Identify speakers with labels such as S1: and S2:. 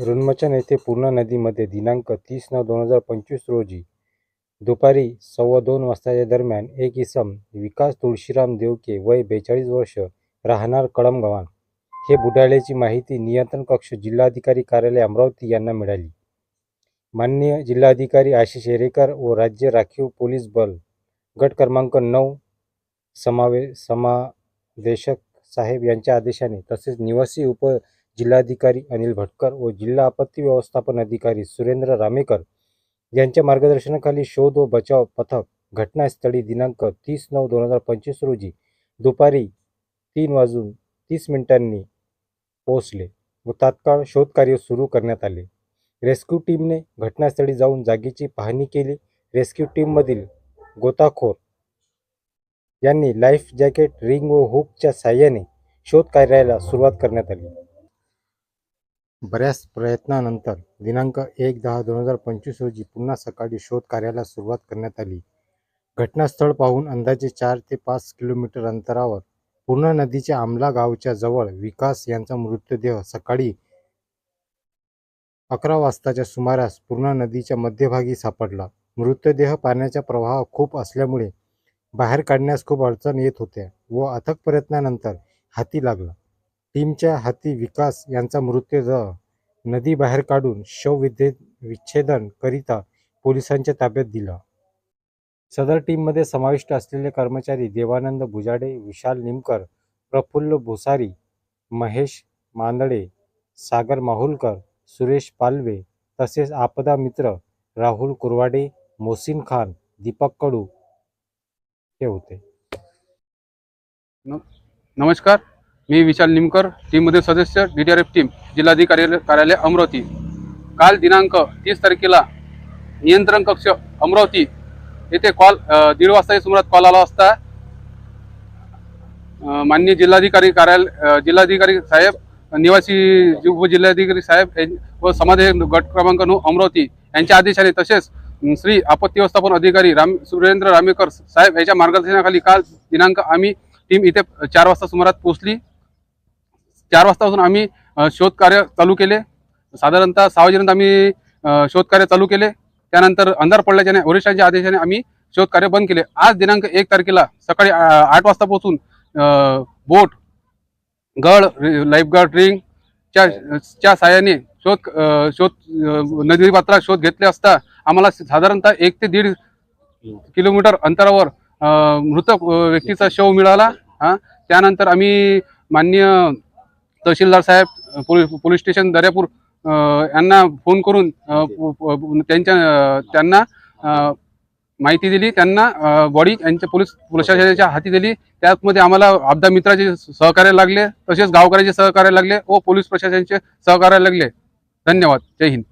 S1: रुन्मचन येथे पूर्णा नदीमध्ये दिनांक तीस नऊ दोन हजार पंचवीस रोजी दुपारी सव्वा दोन वाजताच्या दरम्यान एक इसम विकास तुळशीराम देवके वय बेचाळीस वर्ष राहणार कळमगव्हाण हे बुडाल्याची माहिती नियंत्रण कक्ष जिल्हाधिकारी कार्यालय अमरावती यांना मिळाली. माननीय जिल्हाधिकारी आशिष हेरेकर व राज्य राखीव पोलीस बल गट क्रमांक नऊ समावे समादेशक साहेब यांच्या आदेशाने तसेच निवासी उप जिल्हाधिकारी अनिल भटकर व जिल्हा आपत्ती व्यवस्थापन अधिकारी सुरेंद्र रामेकर यांच्या मार्गदर्शनाखाली शोध व बचाव पथक घटनास्थळी दिनांक तीस नऊ दोन हजार पंचवीस रोजी दुपारी तीन वाजून तीस मिनिटांनी पोहोचले व तात्काळ शोधकार्य सुरू करण्यात आले. रेस्क्यू टीमने घटनास्थळी जाऊन जागेची पाहणी केली. रेस्क्यू टीममधील गोताखोर यांनी लाईफ जॅकेट रिंग व हुकच्या साह्याने शोध कार्याला सुरुवात करण्यात आली. बऱ्याच प्रयत्नानंतर दिनांक एक दहा दोन हजार पंचवीस रोजी पुन्हा सकाळी शोध कार्याला सुरुवात करण्यात आली. घटनास्थळ पाहून अंदाजे चार ते पाच किलोमीटर अंतरावर पूर्णा नदीच्या आमला गावच्या जवळ विकास यांचा मृतदेह सकाळी अकरा वाजताच्या सुमारास पूर्णा नदीच्या मध्यभागी सापडला. मृतदेह पाण्याचा प्रवाह खूप असल्यामुळे बाहेर काढण्यास खूप अडचण येत होत्या व अथक प्रयत्नानंतर हाती लागला. टीमच्या हाती विकास यांचा मृतदेह नदी बाहेर काढून शवविधे विच्छेदन करिता पोलिसांच्या ताब्यात दिला. सदर टीममध्ये समाविष्ट असलेले कर्मचारी देवानंद बुजाडे विशाल निमकर प्रफुल्ल भुसारी महेश मांदळे सागर माहुलकर सुरेश पालवे तसेच आपदा मित्र राहुल कुरवाडे मोसिन खान दीपक कडू हे होते.
S2: नमस्कार. मी विशाल निमकर टीममध्ये सदस्य D D R F team जिल्हाधिकारी कार्यालय अमरावती. काल दिनांक तीस तारखेला नियंत्रण कक्ष अमरावती येथे कॉल दीड वाजताच्या सुमारात कॉल आला असता माननीय जिल्हाधिकारी कार्यालय जिल्हाधिकारी साहेब निवासी उपजिल्हाधिकारी साहेब व समाज गट क्रमांक नऊ अमरावती यांच्या आदेशाने तसेच श्री आपत्ती व्यवस्थापन अधिकारी राम सुरेंद्र रामेकर साहेब यांच्या मार्गदर्शनाखाली काल दिनांक आम्ही टीम इथे चार वाजता सुमारात पोहोचली. चार वाजतापासून आम्ही शोधकार्य चालू केले. साधारणतः सहा वाजेपर्यंत आम्ही शोधकार्य चालू केले. त्यानंतर अंधार पडल्याच्याने वरिष्ठांच्या आदेशाने आम्ही शोधकार्य बंद केले. आज दिनांक एक तारखेला सकाळी आठ वाजतापासून बोट गड लाईफगार्ड रिंग च्या च्या साहाय्याने शोध शोध नदी पात्रात शोध घेतले असता आम्हाला साधारणतः एक ते दीड किलोमीटर अंतरावर मृत व्यक्तीचा शव मिळाला. त्यानंतर आम्ही माननीय तहसीलदार साहेब पोलीस पोलीस स्टेशन दर्यापूर यांना फोन करून त्यांच्या त्यांना माहिती दिली त्यांना बॉडी यांच्या पोलीस प्रशासनाच्या हाती दिली. त्यामध्ये आम्हाला आपदा मित्राचे सहकार्य लागले तसेच गावकऱ्याचे सहकार्य लागले व पोलीस प्रशासनाचे सहकार्य लागले. धन्यवाद. जय हिंद.